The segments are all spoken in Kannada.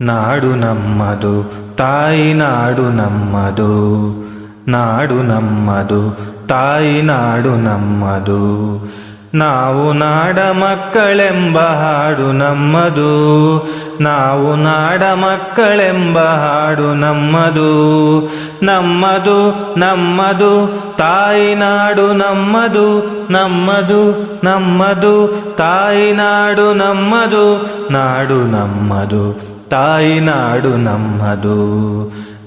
ನಾಡು ನಮ್ಮದು, ತಾಯಿ ನಾಡು ನಮ್ಮದು. ನಾಡು ನಮ್ಮದು, ತಾಯಿ ನಾಡು ನಮ್ಮದು. ನಾವು ನಾಡ ಮಕ್ಕಳೆಂಬ ಹಾಡು ನಮ್ಮದು. ನಾವು ನಾಡ ಮಕ್ಕಳೆಂಬ ಹಾಡು ನಮ್ಮದು. ನಮ್ಮದು ನಮ್ಮದು, ತಾಯಿ ನಾಡು ನಮ್ಮದು. ನಮ್ಮದು ನಮ್ಮದು, ತಾಯಿ ನಾಡು ನಮ್ಮದು. ನಾಡು ನಮ್ಮದು ತಾಯಿ ನಾಡು ನಮ್ಮದು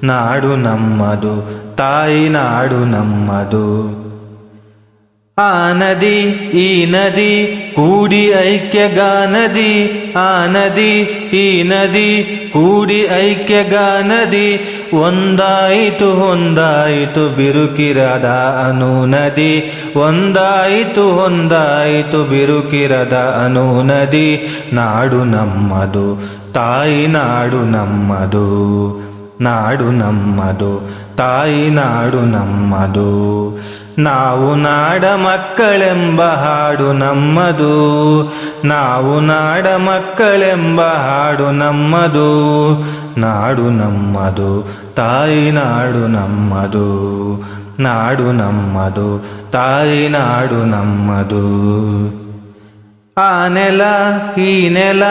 ನಾಡು ನಮ್ಮದು, ತಾಯಿ ನಾಡು ನಮ್ಮದು. ಆ ನದಿ, ಈ ನದಿ, ಕೂಡಿ ಐಕ್ಯಗಾನದಿ, ಆ ನದಿ, ಈ ನದಿ, ಕೂಡಿ ಐಕ್ಯಗಾನದಿ, ಒಂದಾಯಿತು ಹೊಂದಾಯಿತು ಬಿರುಕಿರದ ಅನು ನದಿ, ಒಂದಾಯಿತು ಹೊಂದಾಯಿತು ಬಿರುಕಿರದ ಅನು ನದಿ, ನಾಡು ನಮ್ಮದು ತಾಯಿ ನಾಡು ನಮ್ಮದು ನಾಡು ನಮ್ಮದು, ತಾಯಿ ನಾಡು ನಮ್ಮದು. ನಾವು ನಾಡ ಮಕ್ಕಳೆಂಬ ಹಾಡು ನಮ್ಮದು, ನಾವು ನಾಡ ಮಕ್ಕಳೆಂಬ ಹಾಡು ನಮ್ಮದು, ನಾಡು ನಮ್ಮದು, ತಾಯಿ ನಾಡು ನಮ್ಮದು ನಾಡು ನಮ್ಮದು, ತಾಯಿ ನಾಡು ನಮ್ಮದು. ಆ ನೆಲ, ಈ ನೆಲ,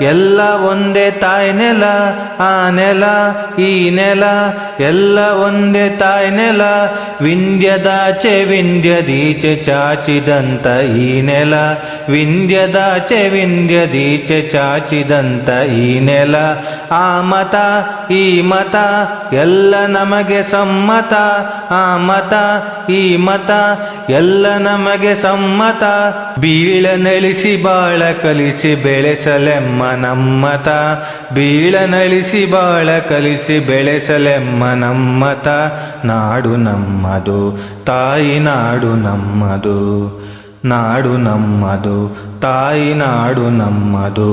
ಎಲ್ಲ ಒಂದೇ ತಾಯಿ ನೆಲ. ಆ ನೆಲ, ಈ ನೆಲ, ಎಲ್ಲ ಒಂದೇ ತಾಯಿ ನೆಲ. ವಿಂಧ್ಯದಾಚೆ ವಿಂಧ್ಯದೀಚೆ ಚಾಚಿದಂತ ಈ ನೆಲ. ವಿಂಧ್ಯದಾಚೆ ವಿಂಧ್ಯದೀಚೆ ಚಾಚಿದಂತ ಈ ನೆಲ. ಆ ಮತ, ಈ ಮತ, ಎಲ್ಲ ನಮಗೆ ಸಮ್ಮತ. ಆ ಮತ ಈ ಮತ ಎಲ್ಲ ನಮಗೆ ಸಮ್ಮತ. ಬೀಳ ನಳಿಸಿ ಬಾಳ ಕಲಿಸಿ ಬೆಳೆಸಲೆಮ್ಮ ನಮ್ಮತ. ಬೀಳ ನಳಿಸಿ ಬಾಳ ಕಲಿಸಿ ಬೆಳೆಸಲೆಮ್ಮ ನಮ್ಮತ. ನಾಡು ನಮ್ಮದು, ತಾಯಿ ನಾಡು ನಮ್ಮದು. ನಾಡು ನಮ್ಮದು, ತಾಯಿ ನಾಡು ನಮ್ಮದು.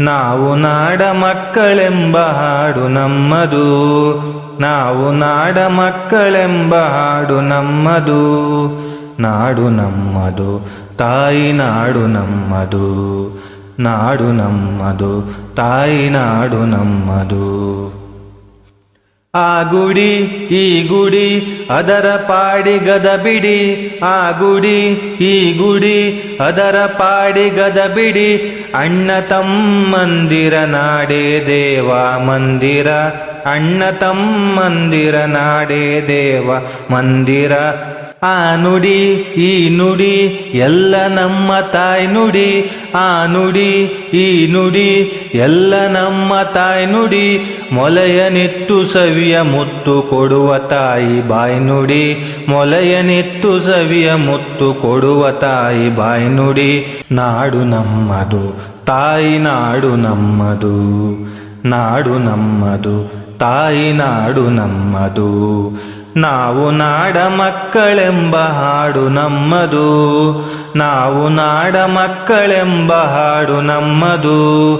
ನಾವು ನಾಡ ಮಕ್ಕಳೆಂಬ ಹಾಡು ನಮ್ಮದು. ನಾವು ನಾಡ ಮಕ್ಕಳೆಂಬ ಹಾಡು ನಮ್ಮದು, ನಾಡು ನಮ್ಮದು, ತಾಯಿ ನಾಡು ನಮ್ಮದು ನಾಡು ನಮ್ಮದು, ತಾಯಿ ನಾಡು ನಮ್ಮದು. ಆ ಗುಡಿ, ಈ ಗುಡಿ, ಅದರ ಪಾಡಿಗದ ಬಿಡಿ, ಆ ಗುಡಿ, ಈ ಗುಡಿ, ಅದರ ಪಾಡಿಗದ ಬಿಡಿ, ಅಣ್ಣ ತಮ್ಮಂದಿರ ನಾಡೇ ದೇವ ಮಂದಿರ ಅಣ್ಣ ತಮ್ಮಂದಿರ ನಾಡೇ ದೇವ ಮಂದಿರ. ಆ ನುಡಿ, ಈ ನುಡಿ, ಎಲ್ಲ ನಮ್ಮ ತಾಯಿ ನುಡಿ. ಆ ನುಡಿ, ಈ ನುಡಿ, ಎಲ್ಲ ನಮ್ಮ ತಾಯಿ ನುಡಿ. ಮೊಲೆಯನಿತ್ತು ಸವಿಯ ಮುತ್ತು ಕೊಡುವ ತಾಯಿ ಬಾಯಿ ನುಡಿ. ಮೊಲೆಯನಿತ್ತು ಸವಿಯ ಮುತ್ತು ಕೊಡುವ ತಾಯಿ ಬಾಯಿ ನುಡಿ. ನಾಡು ನಮ್ಮದು, ತಾಯಿ ನಾಡು ನಮ್ಮದು ನಾಡು ನಮ್ಮದು. ತಾಯಿ ನಾಡು ನಮ್ಮದು. ನಾವು ನಾಡ ಮಕ್ಕಳೆಂಬ ಹಾಡು ನಮ್ಮದು. ನಾವು ನಾಡ ಮಕ್ಕಳೆಂಬ ಹಾಡು ನಮ್ಮದು.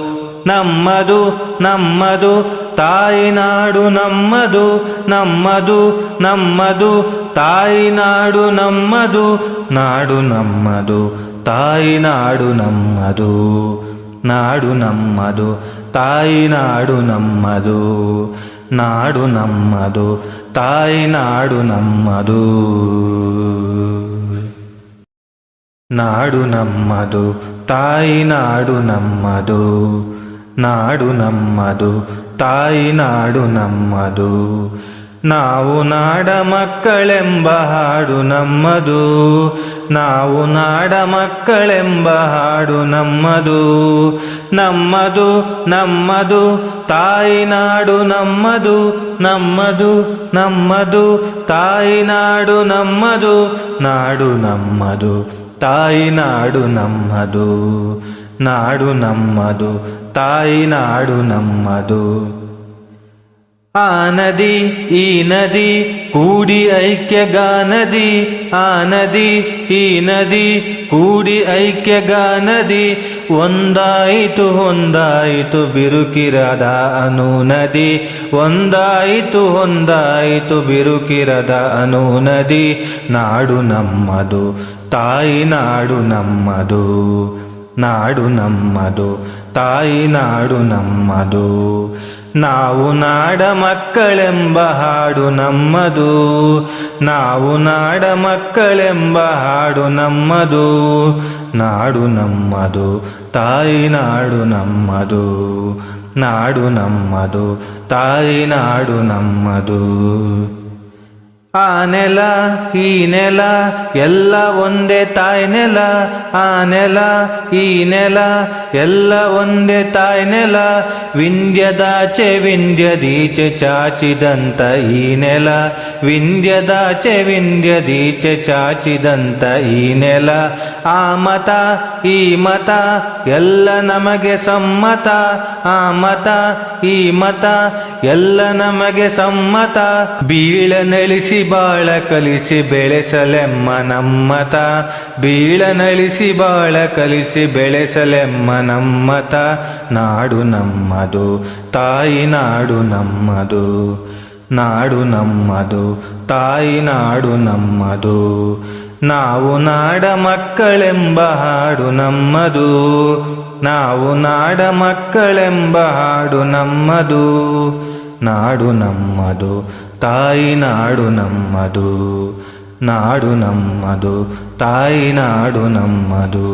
ನಮ್ಮದು ನಮ್ಮದು, ತಾಯಿ ನಾಡು ನಮ್ಮದು. ನಮ್ಮದು ನಮ್ಮದು, ತಾಯಿ ನಾಡು ನಮ್ಮದು. ನಾಡು ನಮ್ಮದು, ತಾಯಿ ನಾಡು ನಮ್ಮದು. ನಾಡು ನಮ್ಮದು ತಾಯಿ ನಾಡು ನಮ್ಮದು ನಾಡು ನಮ್ಮದು, ತಾಯಿ ನಾಡು ನಮ್ಮದು. ನಾಡು ನಮ್ಮದು, ತಾಯಿ ನಾಡು ನಮ್ಮದು ನಾಡು ನಮ್ಮದು, ತಾಯಿ ನಾಡು ನಮ್ಮದು. ನಾವು ನಾಡ ಮಕ್ಕಳೆಂಬ ಹಾಡು ನಮ್ಮದು ನಾವು ನಾಡ ಮಕ್ಕಳೆಂಬ ಹಾಡು ನಮ್ಮದು ನಮ್ಮದು ನಮ್ಮದು, ತಾಯಿ ನಾಡು ನಮ್ಮದು ನಮ್ಮದು ನಮ್ಮದು, ತಾಯಿ ನಾಡು ನಮ್ಮದು ನಾಡು ನಮ್ಮದು, ತಾಯಿ ನಾಡು ನಮ್ಮದು ನಾಡು ನಮ್ಮದು, ತಾಯಿ ನಾಡು ನಮ್ಮದು. ಆ ನದಿ, ಈ ನದಿ ಕೂಡಿ ಐಕ್ಯ ಗಾನದಿ ಆ ನದಿ, ಈ ನದಿ, ಕೂಡಿ ಐಕ್ಯ ಗಾನದಿ ಒಂದಾಯಿತು ಹೊಂದಾಯಿತು ಬಿರುಕಿರದ ಅನು ನದಿ, ಒಂದಾಯಿತು ಹೊಂದಾಯಿತು ಬಿರುಕಿರದ ಅನು ನದಿ. ನಾಡು ನಮ್ಮದು, ತಾಯಿ ನಾಡು ನಮ್ಮದು ನಾಡು ನಮ್ಮದು, ತಾಯಿ ನಾಡು ನಮ್ಮದು. ನಾವು ನಾಡ ಮಕ್ಕಳೆಂಬ ಹಾಡು ನಮ್ಮದು. ನಾವು ನಾಡ ಮಕ್ಕಳೆಂಬ ಹಾಡು ನಮ್ಮದು. ನಾಡು ನಮ್ಮದು, ತಾಯಿ ನಾಡು ನಮ್ಮದು. ನಾಡು ನಮ್ಮದು, ತಾಯಿ ನಾಡು ನಮ್ಮದು. ಆ ನೆಲ, ಈ ನೆಲ, ಎಲ್ಲ ಒಂದೇ ತಾಯಿ ನೆಲ, ಆ ನೆಲ, ಈ ನೆಲ, ಎಲ್ಲ ಒಂದೇ ತಾಯಿ ನೆಲ ವಿಂಧ್ಯದಾಚೆ ವಿಂಧ್ಯದೀಚೆ ಚಾಚಿದಂತ ಈ ನೆಲ ವಿಂಧ್ಯದಾಚೆ ವಿಂಧ್ಯದೀಚೆ ಚಾಚಿದಂತ ಈ ನೆಲ. ಆ ಮತ, ಈ ಮತ, ಎಲ್ಲ ನಮಗೆ ಸಮ್ಮತ, ಆ ಮತ, ಈ ಮತ ಎಲ್ಲ ನಮಗೆ ಸಮ್ಮತ. ಬೀಳ ನೆಲೆಸಿ ಬಾಳ ಕಲಿಸಿ ಬೆಳೆಸಲೆಮ್ಮ ನಮ್ಮತ. ಬೀಳ ನಳಿಸಿ ಬಾಳ ಕಲಿಸಿ ಬೆಳೆಸಲೆಮ್ಮ ನಮ್ಮತ. ನಾಡು ನಮ್ಮದು, ತಾಯಿ ನಾಡು ನಮ್ಮದು. ನಾಡು ನಮ್ಮದು, ತಾಯಿ ನಾಡು ನಮ್ಮದು. ನಾವು ನಾಡ ಮಕ್ಕಳೆಂಬ ಹಾಡು ನಮ್ಮದು. ನಾವು ನಾಡ ಮಕ್ಕಳೆಂಬ ಹಾಡು ನಮ್ಮದು. ನಾಡು ನಮ್ಮದು, ತಾಯಿ ನಾಡು ನಮ್ಮದು ನಾಡು ನಮ್ಮದು, ತಾಯಿ ನಾಡು ನಮ್ಮದು.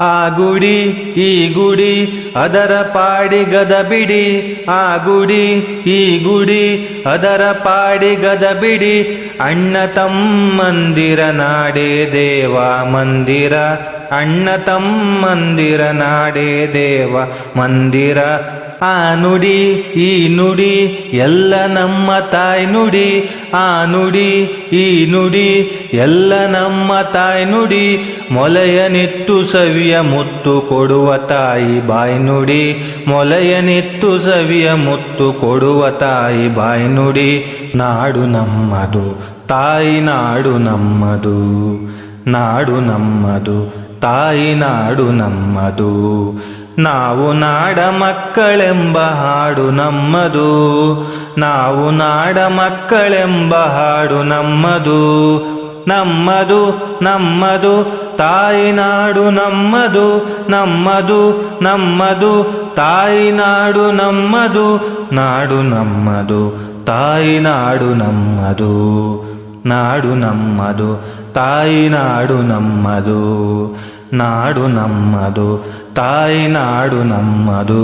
ಆ ಗುಡಿ, ಈ ಗುಡಿ, ಅದರ ಪಾಡಿಗದ ಬಿಡಿ. ಆ ಗುಡಿ, ಈ ಗುಡಿ, ಅದರ ಪಾಡಿಗದ ಬಿಡಿ. ಅಣ್ಣ ತಮ್ಮಂದಿರ ನಾಡೇ ದೇವ ಮಂದಿರ. ಅಣ್ಣ ತಮ್ಮಂದಿರ ನಾಡೇ ದೇವ ಮಂದಿರ. ಆ ನುಡಿ, ಈ ನುಡಿ, ಎಲ್ಲ ನಮ್ಮ ತಾಯಿ ನುಡಿ. ಆ ನುಡಿ, ಈ ನುಡಿ, ಎಲ್ಲ ನಮ್ಮ ತಾಯಿ ನುಡಿ. ಮೊಲೆಯನಿತ್ತು ಸವಿಯ ಮುತ್ತು ಕೊಡುವ ತಾಯಿ ಬಾಯಿ ನುಡಿ. ಮೊಲೆಯನಿತ್ತು ಸವಿಯ ಮುತ್ತು ಕೊಡುವ ತಾಯಿ ಬಾಯಿ ನುಡಿ. ನಾಡು ನಮ್ಮದು, ತಾಯಿ ನಾಡು ನಮ್ಮದು ನಾಡು ನಮ್ಮದು. ತಾಯಿ ನಾಡು ನಮ್ಮದು. ನಾವು ನಾಡ ಮಕ್ಕಳೆಂಬ ಹಾಡು ನಮ್ಮದು. ನಾವು ನಾಡ ಮಕ್ಕಳೆಂಬ ಹಾಡು ನಮ್ಮದು. ನಮ್ಮದು ನಮ್ಮದು, ತಾಯಿ ನಾಡು ನಮ್ಮದು. ನಮ್ಮದು ನಮ್ಮದು, ತಾಯಿ ನಾಡು ನಮ್ಮದು. ನಾಡು ನಮ್ಮದು, ತಾಯಿ ನಾಡು ನಮ್ಮದು. ನಾಡು ನಮ್ಮದು ತಾಯಿ ನಾಡು ನಮ್ಮದು ನಾಡು ನಮ್ಮದು ತಾಯಿ ನಾಡು ನಮ್ಮದು.